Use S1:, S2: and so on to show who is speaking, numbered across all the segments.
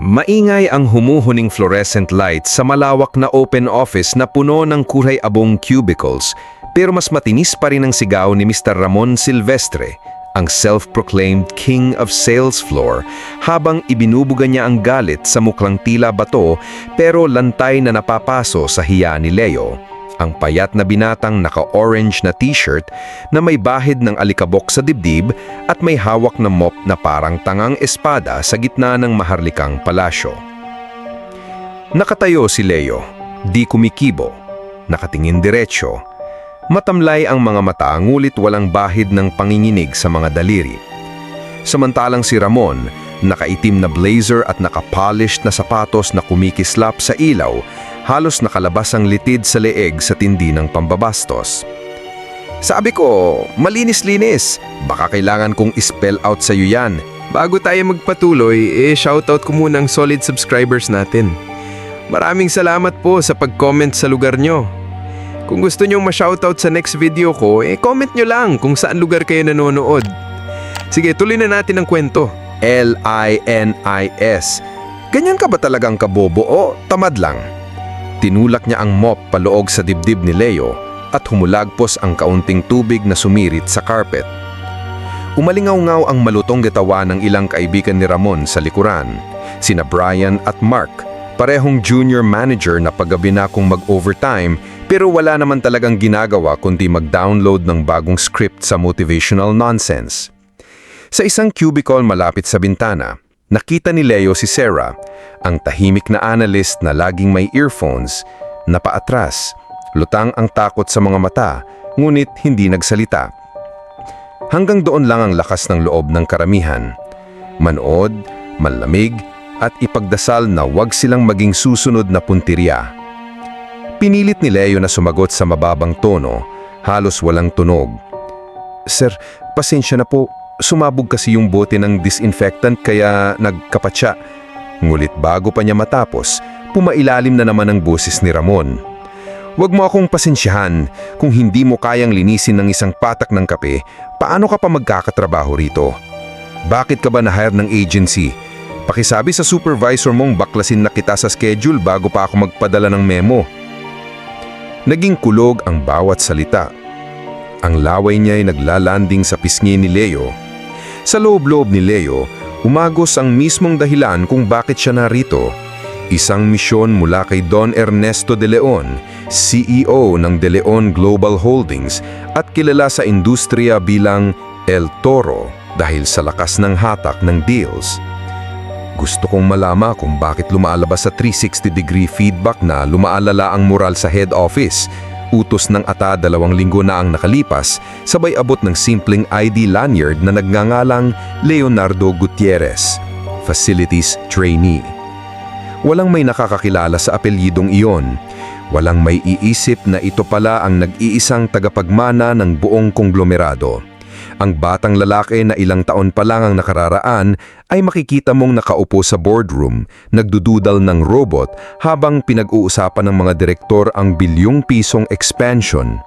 S1: Maingay ang humuhuning fluorescent light sa malawak na open office na puno ng kuray-abong cubicles pero mas matinis pa rin ang sigaw ni Mr. Ramon Silvestre, ang self-proclaimed king of sales floor habang ibinubuga niya ang galit sa muklang tila bato pero lantay na napapaso sa hiya ni Leo. Ang payat na binatang naka-orange na t-shirt na may bahid ng alikabok sa dibdib at may hawak na mop na parang tangang espada sa gitna ng maharlikang palasyo. Nakatayo si Leo, di kumikibo, nakatingin diretsyo. Matamlay ang mga mata ngulit walang bahid ng panginginig sa mga daliri. Samantalang si Ramon, nakaitim na blazer at nakapolished na sapatos na kumikislap sa ilaw, halos nakalabas ang litid sa leeg sa tindi ng pambabastos. Sabi ko, malinis-linis. Baka kailangan kong spell out sa iyo yan.
S2: Bago tayo magpatuloy, eh shoutout ko muna ang solid subscribers natin. Maraming salamat po sa pag-comment sa lugar nyo. Kung gusto nyo ma-shoutout sa next video ko, eh comment nyo lang kung saan lugar kayo nanonood. Sige, tuloy na natin ang kwento.
S1: L-I-N-I-S. Ganyan ka ba talagang kabobo o tamad lang? Tinulak niya ang mop paloog sa dibdib ni Leo at humulagpos ang kaunting tubig na sumirit sa carpet. Umalingaw-ngaw ang malutong gatawa ng ilang kaibigan ni Ramon sa likuran, sina Brian at Mark, parehong junior manager na paggabi na kung mag-overtime pero wala naman talagang ginagawa kundi mag-download ng bagong script sa motivational nonsense. Sa isang cubicle malapit sa bintana, nakita ni Leo si Sarah, ang tahimik na analyst na laging may earphones, na paatras, lutang ang takot sa mga mata, ngunit hindi nagsalita. Hanggang doon lang ang lakas ng loob ng karamihan. Manood, manlamig, at ipagdasal na wag silang maging susunod na puntirya. Pinilit ni Leo na sumagot sa mababang tono, halos walang tunog. Sir, pasensya na po. Sumabog kasi yung bote ng disinfectant kaya nagkapatsa. Ngulit bago pa niya matapos, pumailalim na naman ang boses ni Ramon. Huwag mo akong pasensyahan. Kung hindi mo kayang linisin ng isang patak ng kape, paano ka pa magkakatrabaho rito? Bakit ka ba na-hire ng agency? Pakisabi sa supervisor mong baklasin na kita sa schedule bago pa ako magpadala ng memo. Naging kulog ang bawat salita. Ang laway niya ay naglalanding sa pisngi ni Leo. Sa loob-loob ni Leo, umagos ang mismong dahilan kung bakit siya narito. Isang misyon mula kay Don Ernesto De Leon, CEO ng De Leon Global Holdings at kilala sa industriya bilang El Toro dahil sa lakas ng hatak ng deals. Gusto kong malama kung bakit lumaalabas sa 360-degree feedback na lumaalala ang moral sa head office. Utos ng ata dalawang linggo na ang nakalipas, sabay abot ng simpleng ID lanyard na nagngangalang Leonardo Gutierrez, Facilities Trainee. Walang may nakakakilala sa apelyidong iyon. Walang may iisip na ito pala ang nag-iisang tagapagmana ng buong konglomerado. Ang batang lalaki na ilang taon pa lang ang nakararaan ay makikita mong nakaupo sa boardroom, nagdududal ng robot habang pinag-uusapan ng mga direktor ang bilyong pisong expansion.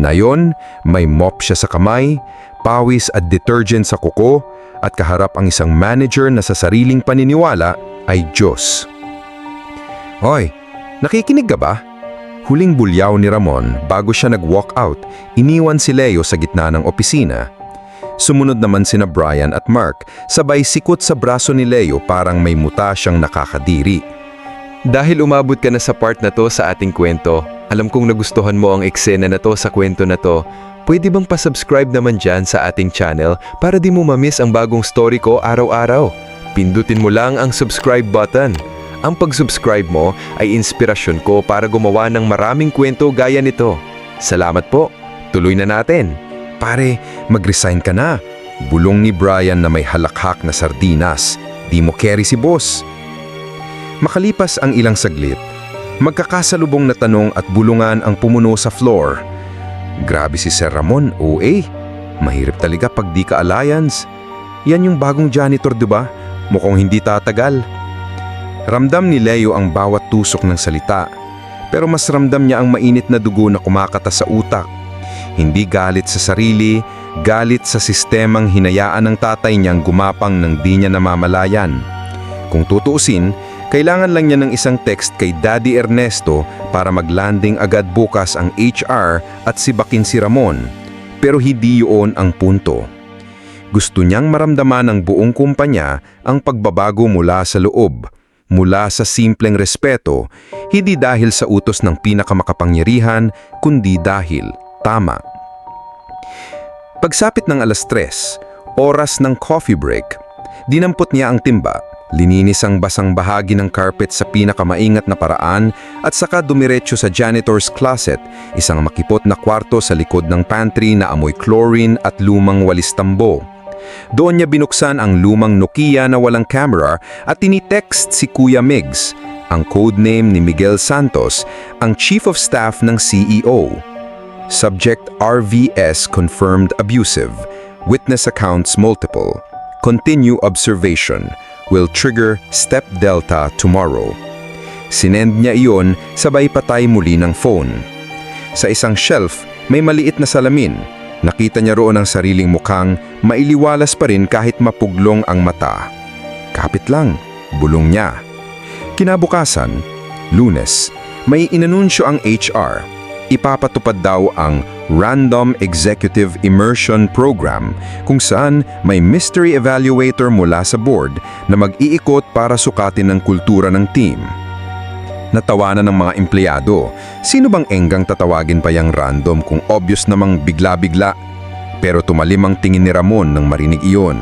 S1: Nayon, may mop siya sa kamay, pawis at detergent sa kuko, at kaharap ang isang manager na sa sariling paniniwala ay Diyos. Hoy, nakikinig ka ba? Huling bulyaw ni Ramon bago siya nag-walk out, iniwan si Leo sa gitna ng opisina. Sumunod naman sina Brian at Mark, sabay sikot sa braso ni Leo parang may muta siyang nakakadiri.
S2: Dahil umabot ka na sa part na to sa ating kwento, alam kong nagustuhan mo ang eksena na to sa kwento na to, pwede bang pasubscribe naman dyan sa ating channel para di mo mamiss ang bagong story ko araw-araw? Pindutin mo lang ang subscribe button. Ang pag-subscribe mo ay inspirasyon ko para gumawa ng maraming kwento gaya nito. Salamat po. Tuloy na natin.
S1: Pare, mag-resign ka na. Bulong ni Brian na may halakhak na sardinas. Di mo carry si boss. Makalipas ang ilang saglit, magkakasalubong na tanong at bulungan ang pumuno sa floor. Grabe si Sir Ramon, OA. Mahirap talaga pag di ka alliance. Yan yung bagong janitor, di ba? Mukhang hindi tatagal. Ramdam ni Leo ang bawat tusok ng salita, pero mas ramdam niya ang mainit na dugo na kumakata sa utak. Hindi galit sa sarili, galit sa sistemang hinayaan ng tatay niyang gumapang ng di niya namamalayan. Kung tutuusin, kailangan lang niya ng isang text kay Daddy Ernesto para maglanding agad bukas ang HR at sibakin si Ramon. Pero hindi yun ang punto. Gusto niyang maramdaman ng buong kumpanya ang pagbabago mula sa loob, mula sa simpleng respeto, hindi dahil sa utos ng pinakamakapangyarihan, kundi dahil tama. Pagsapit ng alas tres, oras ng coffee break, dinampot niya ang timba, lininis ang basang bahagi ng carpet sa pinakamaingat na paraan at saka dumiretso sa janitor's closet, isang makipot na kwarto sa likod ng pantry na amoy chlorine at lumang walis tambo. Doon niya binuksan ang lumang Nokia na walang camera at tinitext si Kuya Migs, ang codename ni Miguel Santos, ang Chief of Staff ng CEO. Subject RVS confirmed abusive. Witness accounts multiple. Continue observation. Will trigger step delta tomorrow. Sinend niya iyon sabay patay muli ng phone. Sa isang shelf, may maliit na salamin. Nakita niya roon ang sariling mukhang mailiwalas pa rin kahit mapuglong ang mata. Kapit lang, bulong niya. Kinabukasan, lunes, may inanunsyo ang HR. Ipapatupad daw ang Random Executive Immersion Program kung saan may mystery evaluator mula sa board na mag-iikot para sukatin ang kultura ng team. Natawanan ng mga empleyado. Sino bang enggang tatawagin pa yung random kung obvious namang bigla-bigla? Pero tumalim ang tingin ni Ramon nang marinig iyon.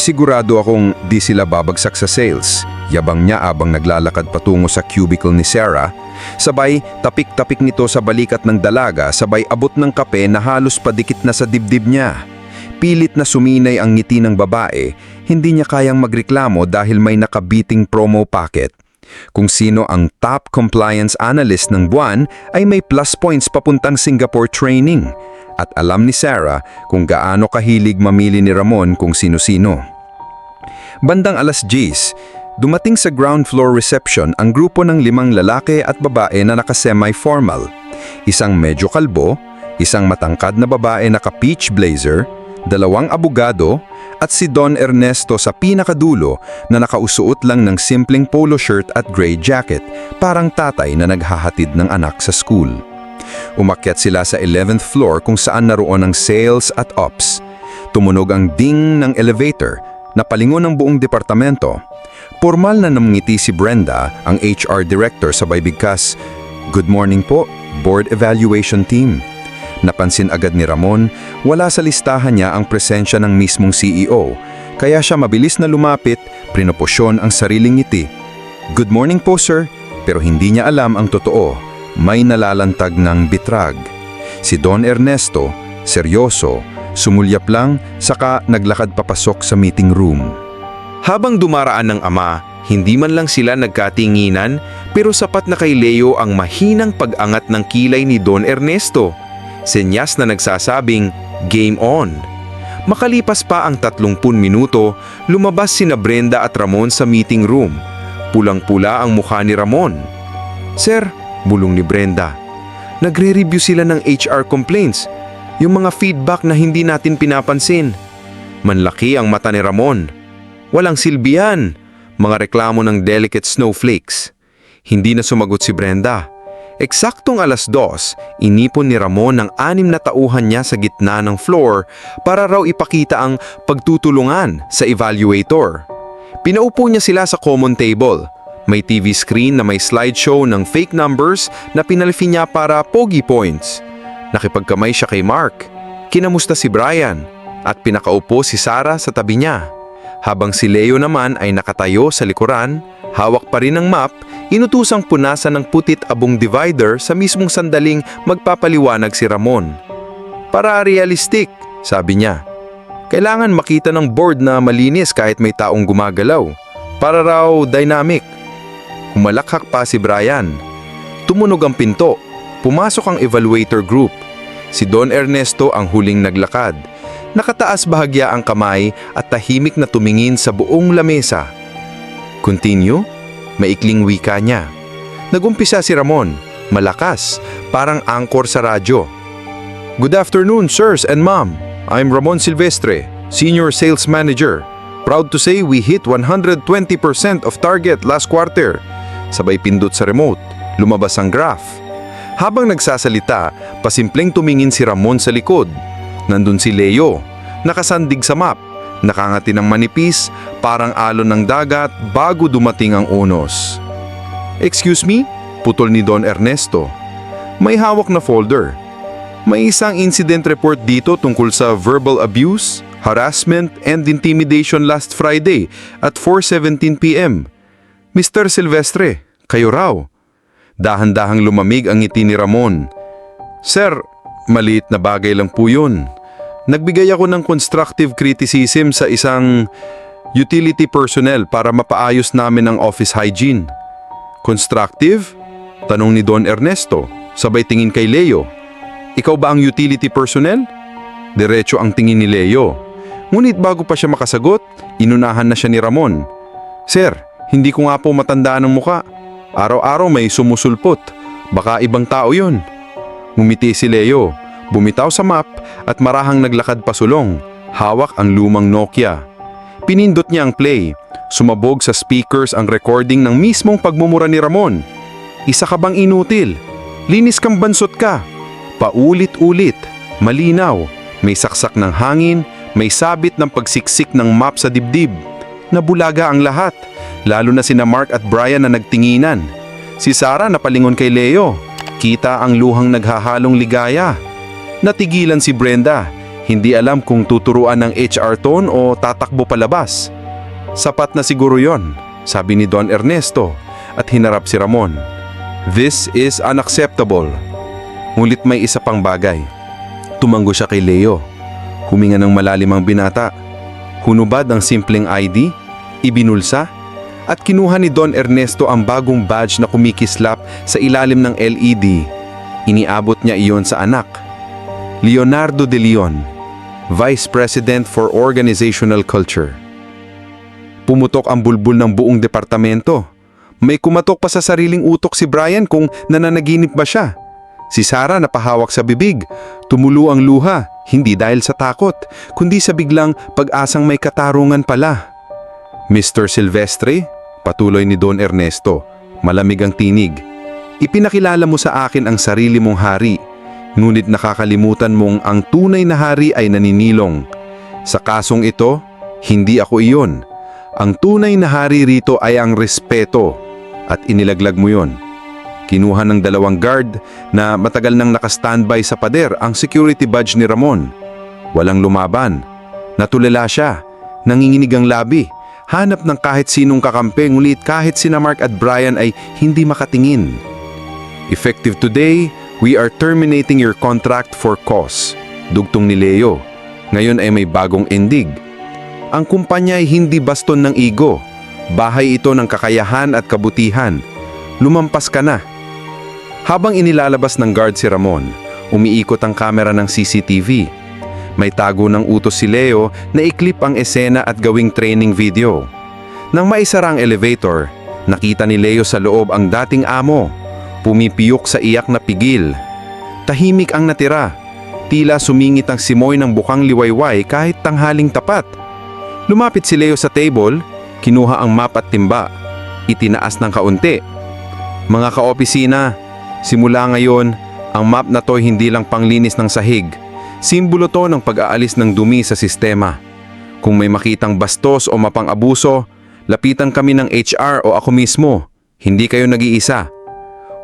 S1: Sigurado akong di sila babagsak sa sales. Yabang niya abang naglalakad patungo sa cubicle ni Sarah. Sabay, tapik-tapik nito sa balikat ng dalaga, sabay abot ng kape na halos padikit na sa dibdib niya. Pilit na suminay ang ngiti ng babae, hindi niya kayang magreklamo dahil may nakabiting promo packet. Kung sino ang top compliance analyst ng buwan ay may plus points papuntang Singapore training. At alam ni Sarah kung gaano kahilig mamili ni Ramon kung sino-sino. Bandang alas 10, dumating sa ground floor reception ang grupo ng limang lalaki at babae na naka-semi-formal. Isang medyo kalbo, isang matangkad na babae naka-peach blazer, dalawang abogado, at si Don Ernesto sa pinakadulo na nakausuot lang ng simpleng polo shirt at gray jacket, parang tatay na naghahatid ng anak sa school. Umakyat sila sa 11th floor kung saan naroon ang sales at ops. Tumunog ang ding ng elevator, napalingon ng buong departamento. Formal na namngiti si Brenda, ang HR director sabay bigkas, Good morning po, board evaluation team. Napansin agad ni Ramon, wala sa listahan niya ang presensya ng mismong CEO, kaya siya mabilis na lumapit, prinoposyon ang sariling ngiti. Good morning po sir, pero hindi niya alam ang totoo, may nalalantag ng bitrag. Si Don Ernesto, seryoso, sumulyap lang, saka naglakad papasok sa meeting room.
S3: Habang dumaraan ng ama, hindi man lang sila nagkatinginan pero sapat na kay Leo ang mahinang pag-angat ng kilay ni Don Ernesto. Senyas na nagsasabing, game on. Makalipas pa ang 30 minuto, lumabas sina Brenda at Ramon sa meeting room. Pulang-pula ang mukha ni Ramon. Sir, bulong ni Brenda, nagre-review sila ng HR complaints, yung mga feedback na hindi natin pinapansin. Manlaki ang mata ni Ramon. Walang silbihan, mga reklamo ng delicate snowflakes. Hindi na sumagot si Brenda. Eksaktong alas dos, inipon ni Ramon ang anim na tauhan niya sa gitna ng floor para raw ipakita ang pagtutulungan sa evaluator. Pinaupo niya sila sa common table. May TV screen na may slideshow ng fake numbers na pinalfi niya para pogi points. Nakipagkamay siya kay Mark. Kinamusta si Brian at pinakaupo si Sarah sa tabi niya. Habang si Leo naman ay nakatayo sa likuran, hawak pa rin ng map, inutusang punasan ng putit abong divider sa mismong sandaling magpapaliwanag si Ramon. Para realistic, sabi niya. Kailangan makita ng board na malinis kahit may taong gumagalaw. Para raw dynamic. Humalakhak pa si Brian. Tumunog ang pinto. Pumasok ang evaluator group. Si Don Ernesto ang huling naglakad. Nakataas bahagya ang kamay at tahimik na tumingin sa buong lamesa. Continue? Maikling wika niya. Nagumpisa si Ramon, malakas, parang angkor sa radyo. Good afternoon, sirs and ma'am. I'm Ramon Silvestre, Senior Sales Manager.
S1: Proud to say we hit 120% of target last quarter. Sabay pindot sa remote, lumabas ang graph. Habang nagsasalita, pasimpleng tumingin si Ramon sa likod. Nandun si Leo, nakasandig sa map, nakangati ng manipis, parang alon ng dagat bago dumating ang unos. Excuse me? Putol ni Don Ernesto. May hawak na folder. May isang incident report dito tungkol sa verbal abuse, harassment, and intimidation last Friday at 4.17pm. Mr. Silvestre, kayo raw. Dahan-dahang lumamig ang ngiti ni Ramon. Sir, maliit na bagay lang po yun. Nagbigay ako ng constructive criticism sa isang utility personnel para mapaayos namin ang office hygiene. Constructive? Tanong ni Don Ernesto, sabay tingin kay Leo. Ikaw ba ang utility personnel? Diretso ang tingin ni Leo. Ngunit bago pa siya makasagot, inunahan na siya ni Ramon. Sir, hindi ko nga po matandaan ang muka. Araw-araw may sumusulpot. Baka ibang tao yun. Ngumiti si Leo, bumitaw sa map at marahang naglakad pasulong. Hawak ang lumang Nokia. Pinindot niya ang play. Sumabog sa speakers ang recording ng mismong pagmumura ni Ramon. Isa ka bang inutil? Linis kang bansot ka. Paulit-ulit. Malinaw. May saksak ng hangin, may sabit ng pagsiksik ng map sa dibdib. Nabulaga ang lahat, lalo na sina Mark at Brian na nagtinginan. Si Sarah napalingon kay Leo. Kita ang luhang naghahalong ligaya. Natigilan si Brenda. Hindi alam kung tuturuan ng HR tone o tatakbo palabas. Sapat na siguro yon, sabi ni Don Ernesto at hinarap si Ramon. This is unacceptable. Ngunit may isa pang bagay. Tumanggo siya kay Leo. Huminga ng malalim ang binata. Hunubad ang simpleng ID, ibinulsa, at kinuha ni Don Ernesto ang bagong badge na kumikislap sa ilalim ng LED. Iniabot niya iyon sa anak. Leonardo de Leon, Vice President for Organizational Culture. Pumutok ang bulbul ng buong departamento. May kumatok pa sa sariling utok si Brian kung nananaginip ba siya. Si Sarah napahawak sa bibig, tumulo ang luha, hindi dahil sa takot, kundi sa biglang pag-asang may katarungan pala. Mr. Silvestre, patuloy ni Don Ernesto, malamig ang tinig. Ipinakilala mo sa akin ang sarili mong hari, ngunit nakakalimutan mong ang tunay na hari ay naninilong. Sa kasong ito, hindi ako iyon. Ang tunay na hari rito ay ang respeto at inilaglag mo yon. Kinuha ng dalawang guard na matagal nang nakastandby sa pader ang security badge ni Ramon. Walang lumaban. Natulala siya. Nanginginig ang labi. Hanap ng kahit sinong kakampi ngulit kahit sina Mark at Brian ay hindi makatingin. Effective today, we are terminating your contract for cause. Dugtong ni Leo. Ngayon ay may bagong endig. Ang kumpanya ay hindi baston ng ego. Bahay ito ng kakayahan at kabutihan. Lumampas ka na. Habang inilalabas ng guard si Ramon, umiikot ang kamera ng CCTV. May tago ng utos si Leo na iklip ang esena at gawing training video. Nang maisara ang elevator, nakita ni Leo sa loob ang dating amo. Pumipiyok sa iyak na pigil. Tahimik ang natira. Tila sumingit ang simoy ng bukang liwayway kahit tanghaling tapat. Lumapit si Leo sa table, kinuha ang map at timba. Itinaas ng kaunti. Mga kaopisina, simula ngayon, ang map na to hindi lang panglinis ng sahig. Simbolo to ng pag-aalis ng dumi sa sistema. Kung may makitang bastos o mapang abuso, lapitan kami ng HR o ako mismo. Hindi kayo nag-iisa.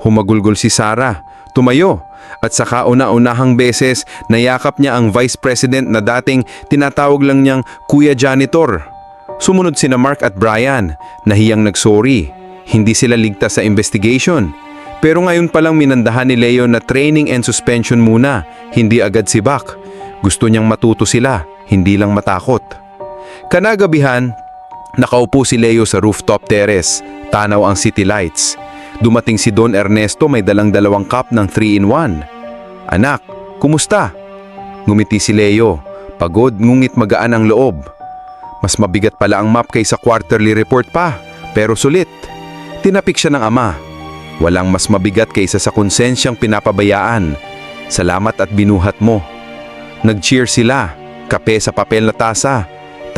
S1: Humagulgol si Sarah, tumayo, at sa kauna-unahang beses nayakap niya ang Vice President na dating tinatawag lang niyang Kuya Janitor. Sumunod sina Mark at Brian, nahiyang nagsorry. Hindi sila ligtas sa investigation. Pero ngayon palang minandahan ni Leo na training and suspension muna, hindi agad si Bak. Gusto niyang matuto sila, hindi lang matakot. Kanagabihan, nakaupo si Leo sa rooftop terrace, tanaw ang city lights. Dumating si Don Ernesto may dalang dalawang cup ng 3-in-1. Anak, kumusta? Ngumiti si Leo, pagod ngungit magaan ang loob. Mas mabigat pala ang map kaysa quarterly report pa, pero sulit. Tinapik siya ng ama. Walang mas mabigat kaysa sa konsensyang pinapabayaan. Salamat at binuhat mo. Nag-cheer sila, kape sa papel na tasa.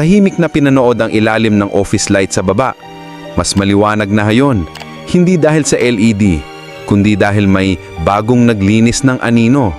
S1: tahimik na pinanood ang ilalim ng office light sa baba. Mas maliwanag na hayon, hindi dahil sa LED, kundi dahil may bagong naglinis ng anino.